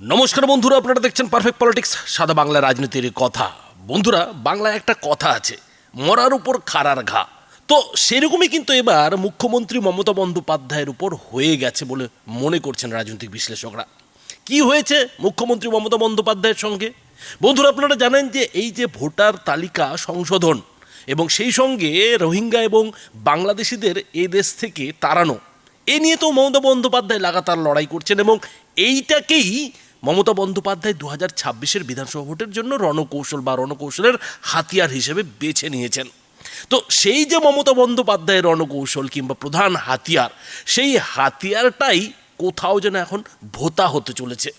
নমস্কার বন্ধুরা, আপনারা দেখছেন পারফেক্ট পলিটিক্স সাদা বাংলা রাজনীতির কথা। বন্ধুরা, বাংলায় একটা কথা আছে, মরার উপর খাড়ার ঘা। তো সেরকমই কিন্তু এবার মুখ্যমন্ত্রী মমতা বন্দ্যোপাধ্যায়ের উপর হয়ে গেছে বলে মনে করছেন রাজনৈতিক বিশ্লেষকরা। কি হয়েছে মুখ্যমন্ত্রী মমতা বন্দ্যোপাধ্যায়ের সঙ্গে? বন্ধুরা, আপনারা জানেন যে এই যে ভোটার তালিকা সংশোধন এবং সেই সঙ্গে রোহিঙ্গা এবং বাংলাদেশিদের এ দেশ থেকে তাড়ানো, এ নিয়ে তো মমতা বন্দ্যোপাধ্যায় লাগাতার লড়াই করছেন এবং এইটাকেই মমতা বন্দ্যোপাধ্যায় দু হাজার ছাব্বিশের বিধানসভা ভোটের জন্য রণকৌশল বা রণকৌশলের হাতিয়ার হিসেবে বেছে নিয়েছেন। তো সেই যে মমতা বন্দ্যোপাধ্যায়ের রণকৌশল কিংবা প্রধান হাতিয়ার, সেই হাতিয়ারটাই কোথাও যেন এখন ভোতা হতে চলেছে।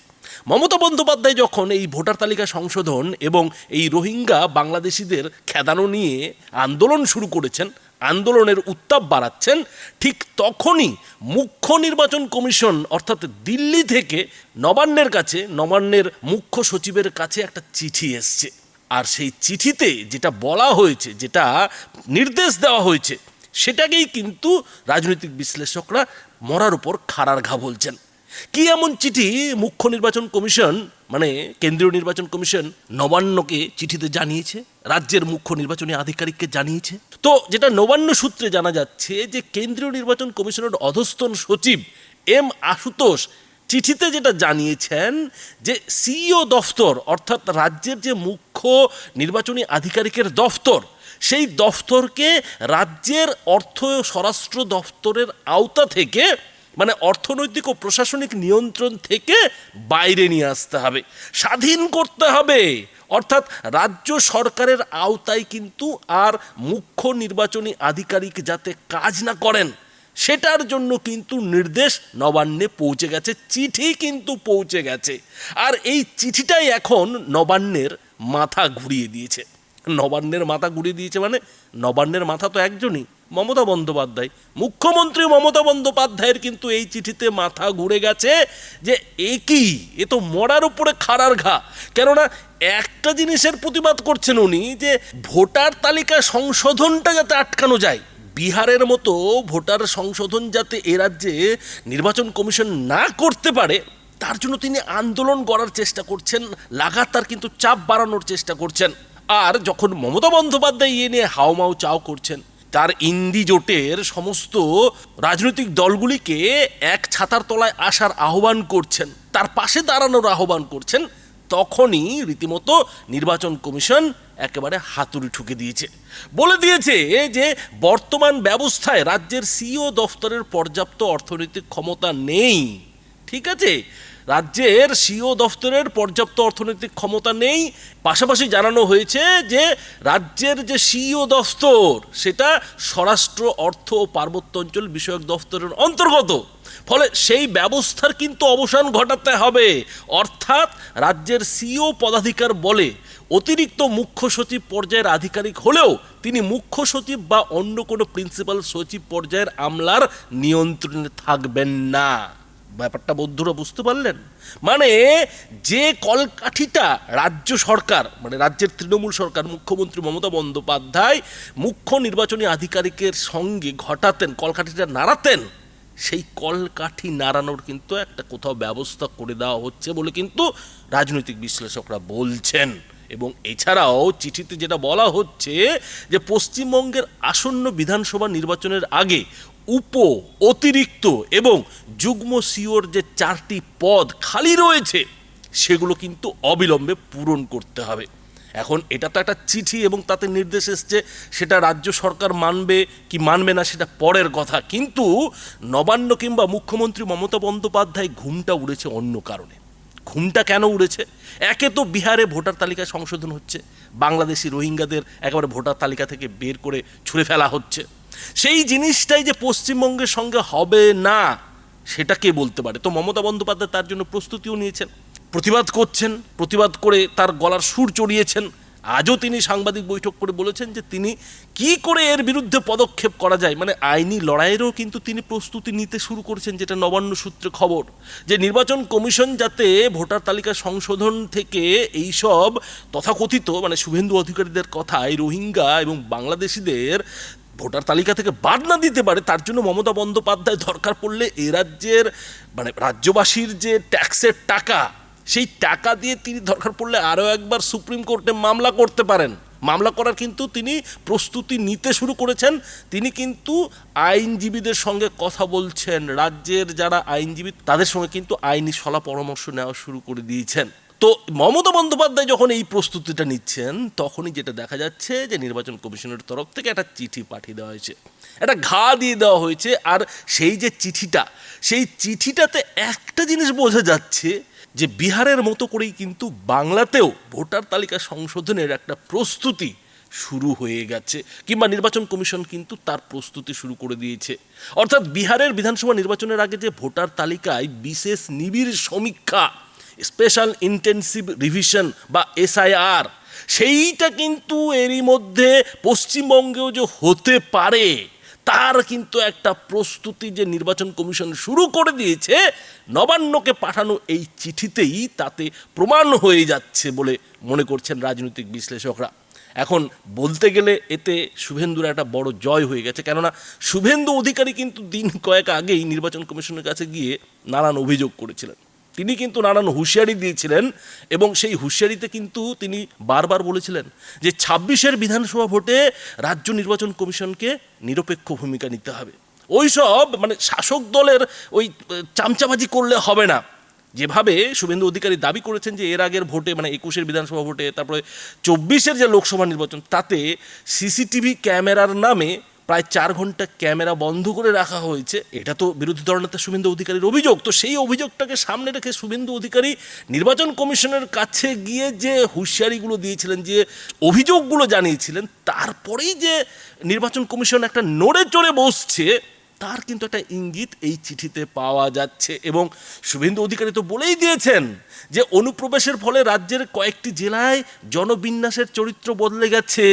মমতা বন্দ্যোপাধ্যায় যখন এই ভোটার তালিকা সংশোধন এবং এই রোহিঙ্গা বাংলাদেশিদের খেদানো নিয়ে আন্দোলন শুরু করেছেন আন্দোলনের উত্তাপ বাড়াচ্ছেন, ঠিক তখনই মুখ্য নির্বাচন কমিশন, অর্থাৎ দিল্লি থেকে নবান্নের কাছে, নবান্নের মুখ্য সচিবের কাছে একটা চিঠি এসছে। আর সেই চিঠিতে যেটা বলা হয়েছে, যেটা নির্দেশ দেওয়া হয়েছে, সেটাকেই কিন্তু রাজনৈতিক বিশ্লেষকরা মরার উপর খাড়ার ঘা বলছেন। কি এমন চিঠি মুখ্য নির্বাচন কমিশন মানে কেন্দ্রীয় নির্বাচন কমিশন নবান্নকে চিঠিতে জানিয়েছে, রাজ্যের মুখ্য নির্বাচনী আধিকারিককে জানিয়েছে। তো যেটা নবান্ন সূত্রে জানা যাচ্ছে যে কেন্দ্রীয় নির্বাচন কমিশনের অধস্তন সচিব এম আশুতোষ চিঠিতে যেটা জানিয়েছেন যে সিইও দফতর, অর্থাৎ রাজ্যের যে মুখ্য নির্বাচনী আধিকারিকের দফতর, সেই দফতরকে রাজ্যের অর্থ স্বরাষ্ট্র দফতরের আওতা থেকে মানে অর্থনৈতিক ও প্রশাসনিক নিয়ন্ত্রণ থেকে বাইরে নিয়ে আসতে হবে। স্বাধীন করতে হবে। অর্থাৎ রাজ্য সরকারের আওতায় কিন্তু আর মুখ্য নির্বাচনী আধিকারিক যাতে কাজ না করেন, সেটার জন্য কিন্তু নির্দেশ নবান্নে পৌঁছে গেছে, চিঠি কিন্তু পৌঁছে গেছে। আর এই চিঠিটাই এখন নবান্নের মাথা ঘুরিয়ে দিয়েছে। নবান্নের মাথা ঘুরিয়ে দিয়েছে মানে নবান্নের মাথা তো একজনই। মমতা বন্দ্যোপাধ্যায়। মুখ্যমন্ত্রী মমতা বন্দ্যোপাধ্যায়ের কিন্তু এই চিঠিতে মাথা ঘুরে গেছে যে, এ কি? এ তো মরার উপরে খাড়ার ঘা। কেননা একটা জিনিসের প্রতিবাদ করছেন উনি যে, ভোটার তালিকা সংশোধনটা যাতে আটকানো যায়। বিহারের মতো ভোটার সংশোধন যাতে এ রাজ্যে নির্বাচন কমিশন না করতে পারে, তার জন্য তিনি আন্দোলন করার চেষ্টা করছেন, লাগাতার কিন্তু চাপ বাড়ানোর চেষ্টা করছেন। আর যখন মমতা বন্দ্যোপাধ্যায় ইয়ে নিয়ে হাওমাও চাও করছেন তার ইন্দি জোটের সমস্ত রাজনৈতিক দলগুলিকে এক ছাতার তলায় আসার আহ্বান করছেন। তার পাশে দাঁড়ানোর আহ্বান করছেন। তখনই রীতিমতো নির্বাচন কমিশন একেবারে হাতুড়ি ঠুকে দিয়েছে। বলে দিয়েছে যে, বর্তমান ব্যবস্থায় রাজ্যের সিইও দফতরের পর্যাপ্ত অর্থনৈতিক ক্ষমতা নেই। ঠিক আছে? রাজ্যের সিও দফতরের পর্যাপ্ত অর্থনৈতিক ক্ষমতা নেই। পাশাপাশি জানানো হয়েছে যে, রাজ্যের যে সিইও দফতর, সেটা স্বরাষ্ট্র, অর্থ ও পার্বত্য অঞ্চল বিষয়ক দফতরের অন্তর্গত। ফলে সেই ব্যবস্থার কিন্তু অবসান ঘটাতে হবে। অর্থাৎ রাজ্যের সিও পদাধিকার বলে অতিরিক্ত মুখ্য সচিব পর্যায়ের আধিকারিক হলেও তিনি মুখ্য সচিব বা অন্য কোনো প্রিন্সিপাল সচিব পর্যায়ের আমলার নিয়ন্ত্রণে থাকবেন না। ব্যাপারটা বন্ধুরা বুঝতে পারলেন? মানে যে কলকাঠিটা রাজ্য সরকার মানে রাজ্যের তৃণমূল সরকার, মুখ্যমন্ত্রী মমতা বন্দ্যোপাধ্যায় মুখ্য নির্বাচনী আধিকারিকের সঙ্গে ঘটাতেন, কলকাঠিটা নাড়াতেন, সেই কলকাঠি নাড়ানোর কিন্তু একটা কোথাও ব্যবস্থা করে দেওয়া হচ্ছে বলে কিন্তু রাজনৈতিক বিশ্লেষকরা বলছেন। এবং এছাড়াও চিঠিতে যেটা বলা হচ্ছে যে পশ্চিমবঙ্গের আসন্ন বিধানসভা নির্বাচনের আগে উপ, অতিরিক্ত এবং যুগ্ম সিওর যে চারটি পদ খালি রয়েছে, সেগুলো কিন্তু অবিলম্বে পূরণ করতে হবে। এখন এটা তো একটা চিঠি এবং তাতে নির্দেশ এসছে, সেটা রাজ্য সরকার মানবে কি মানবে না সেটা পরের কথা। কিন্তু নবান্ন কিংবা মুখ্যমন্ত্রী মমতা বন্দ্যোপাধ্যায় ঘুমটা উড়েছে অন্য কারণে। ঘুমটা কেন উড়েছে? একে তো বিহারে ভোটার তালিকা সংশোধন হচ্ছে, বাংলাদেশি রোহিঙ্গাদের একেবারে ভোটার তালিকা থেকে বের করে ছুঁড়ে ফেলা হচ্ছে। সেই জিনিসটাই যে পশ্চিমবঙ্গের সঙ্গে হবে না, সেটা কে বলতে পারে? তো মমতা বন্দ্যোপাধ্যায় তার জন্য প্রস্তুতিও নিয়েছেন, প্রতিবাদ করছেন, প্রতিবাদ করে তার গলার সুর চড়িয়েছেন। আজও তিনি সাংবাদিক বৈঠক করে বলেছেন যে তিনি কি করে এর বিরুদ্ধে পদক্ষেপ করা যায়? মানে আইনি লড়াইয়েরও কিন্তু তিনি প্রস্তুতি নিতে শুরু করেছেন, যেটা নবান্ন সূত্রে খবর। যে নির্বাচন কমিশন যাতে ভোটার তালিকা সংশোধন থেকে এইসব তথাকথিত মানে শুভেন্দু অধিকারীদের কথায় রোহিঙ্গা এবং বাংলাদেশিদের ভোটার তালিকা থেকে বাদ না দিতে পারে, তার জন্য মমতা বন্দ্যোপাধ্যায় দরকার পড়লে এ রাজ্যের মানে রাজ্যবাসীর যে ট্যাক্সের টাকা, সেই টাকা দিয়ে তিনি দরকার পড়লে আরও একবার সুপ্রিম কোর্টে মামলা করতে পারেন। মামলা করার কিন্তু তিনি প্রস্তুতি নিতে শুরু করেছেন। তিনি কিন্তু আইনজীবীদের সঙ্গে কথা বলছেন। রাজ্যের যারা আইনজীবী, তাদের সঙ্গে কিন্তু আইনি সলা পরামর্শ নেওয়া শুরু করে দিয়েছেন। তো মমতা বন্দ্যোপাধ্যায় যখন এই প্রস্তুতিটা নিচ্ছেন, তখনই যেটা দেখা যাচ্ছে যে নির্বাচন কমিশনের তরফ থেকে একটা চিঠি পাঠিয়ে দেওয়া হয়েছে। একটা ঘা দিয়ে দেওয়া হয়েছে আর সেই যে চিঠিটা, সেই চিঠিটাতে একটা জিনিস বোঝা যাচ্ছে যে বিহারের মতো করেই কিন্তু বাংলাতেও ভোটার তালিকা সংশোধনের একটা প্রস্তুতি শুরু হয়ে গেছে কিংবা নির্বাচন কমিশন কিন্তু তার প্রস্তুতি শুরু করে দিয়েছে। অর্থাৎ বিহারের বিধানসভা নির্বাচনের আগে যে ভোটার তালিকায় বিশেষ নিবিড় সমীক্ষা স্পেশাল ইন্টেন্সিভ রিভিশন বা এসআইআর সেইটা কিন্তু এরই মধ্যে পশ্চিমবঙ্গেও যে হতে পারে, তার কিন্তু একটা প্রস্তুতি যে নির্বাচন কমিশন শুরু করে দিয়েছে, নবান্নকে পাঠানো এই চিঠিতেই তাতে প্রমাণ হয়ে যাচ্ছে বলে মনে করছেন রাজনৈতিক বিশ্লেষকরা। এখন বলতে গেলে এতে শুভেন্দুর একটা বড় জয় হয়ে গেছে, কেননা শুভেন্দু অধিকারী কিন্তু দিন কয়েক আগেই নির্বাচন কমিশনের কাছে গিয়ে নানান অভিযোগ করেছিলেন। তিনি কিন্তু নানান হুঁশিয়ারি দিয়েছিলেন এবং সেই হুঁশিয়ারিতে কিন্তু তিনি বারবার বলেছিলেন যে ছাব্বিশের বিধানসভা ভোটে রাজ্য নির্বাচন কমিশনকে নিরপেক্ষ ভূমিকা নিতে হবে। ওই সব মানে শাসক দলের ওই চামচাবাজি করলে হবে না। যেভাবে শুভেন্দু অধিকারী দাবি করেছেন যে এর আগের ভোটে মানে একুশের বিধানসভা ভোটে, তারপরে চব্বিশের যে লোকসভা নির্বাচন, তাতে সিসিটিভি ক্যামেরার নামে প্রায় চার ঘণ্টা ক্যামেরা বন্ধ করে রাখা হয়েছে। এটা তো বিরোধী দলনেতা শুভেন্দু অধিকারীর অভিযোগ। তো সেই অভিযোগটাকে সামনে রেখে শুভেন্দু অধিকারী নির্বাচন কমিশনের কাছে গিয়ে যে হুঁশিয়ারিগুলো দিয়েছিলেন, যে অভিযোগগুলো জানিয়েছিলেন, তারপরেই যে নির্বাচন কমিশন একটা নড়ে চড়ে বসছে তার কিন্তু একটা ইঙ্গিত এই চিঠিতে পাওয়া যাচ্ছে। এবং শুভেন্দু অধিকারী তো বলেই দিয়েছেন যে অনুপ্রবেশের ফলে রাজ্যের কয়েকটি জেলায় জনবিন্যাসের চরিত্র বদলে গেছে,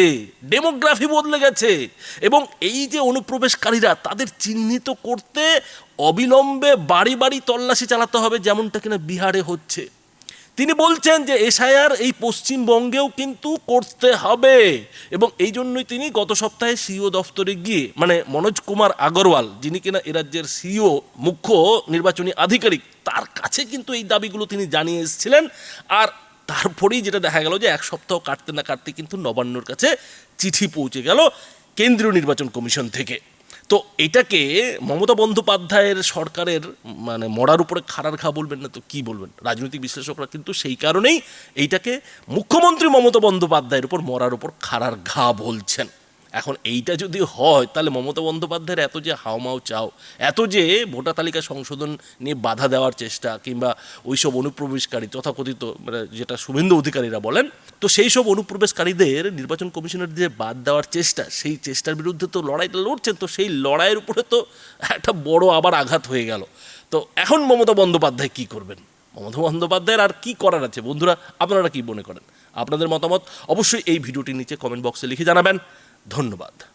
ডেমোগ্রাফি বদলে গেছে এবং এই যে অনুপ্রবেশকারীরা তাদের চিহ্নিত করতে অবিলম্বে বাড়ি বাড়ি তল্লাশি চালাতে হবে যেমনটা কিনা বিহারে হচ্ছে। তিনি বলছেন যে এসআইআর এই পশ্চিমবঙ্গেও কিন্তু করতে হবে। এবং এই জন্যই তিনি গত সপ্তাহে সিও দফতরে গিয়ে মানে মনোজ কুমার আগরওয়াল, যিনি কিনা এ রাজ্যের সিও মুখ্য নির্বাচনী আধিকারিক, তার কাছে কিন্তু এই দাবিগুলো তিনি জানিয়ে এসেছিলেন। আর তারপরেই যেটা দেখা গেল যে এক সপ্তাহ কাটতে না কাটতে কিন্তু নবান্নর কাছে চিঠি পৌঁছে গেল কেন্দ্রীয় নির্বাচন কমিশন থেকে। তো এটাকে মমতা বন্দ্যোপাধ্যায়ের সরকারের মানে মরার উপরে খাড়ার খা বলবেন না তো কি বলবেন? রাজনৈতিক বিশ্লেষকরা কিন্তু সেই কারণেই এইটাকে মুখ্যমন্ত্রী মমতা বন্দ্যোপাধ্যায়ের উপর মরার উপর খাড়ার ঘা বলছেন। এখন এইটা যদি হয়, তাহলে মমতা বন্দ্যোপাধ্যায়ের এত যে হাওমাও চাও, এত যে ভোটার তালিকা সংশোধন নিয়ে বাধা দেওয়ার চেষ্টা, কিংবা ওইসব অনুপ্রবেশকারী, তথাকথিত মানে যেটা শুভেন্দু অধিকারীরা বলেন, তো সেই সব অনুপ্রবেশকারীদের নির্বাচন কমিশনের যে বাদ দেওয়ার চেষ্টা, সেই চেষ্টার বিরুদ্ধে তো লড়াইটা লড়ছেন, তো সেই লড়াইয়ের উপরে তো একটা বড় আবার আঘাত হয়ে গেল। তো এখন মমতা বন্দ্যোপাধ্যায় কি করবেন? মমতা বন্দ্যোপাধ্যায়ের আর কি করার আছে? বন্ধুরা, আপনারা কি মনে করেন? আপনাদের মতামত অবশ্যই এই ভিডিওটির নিচে কমেন্ট বক্সে লিখে জানাবেন। ধন্যবাদ।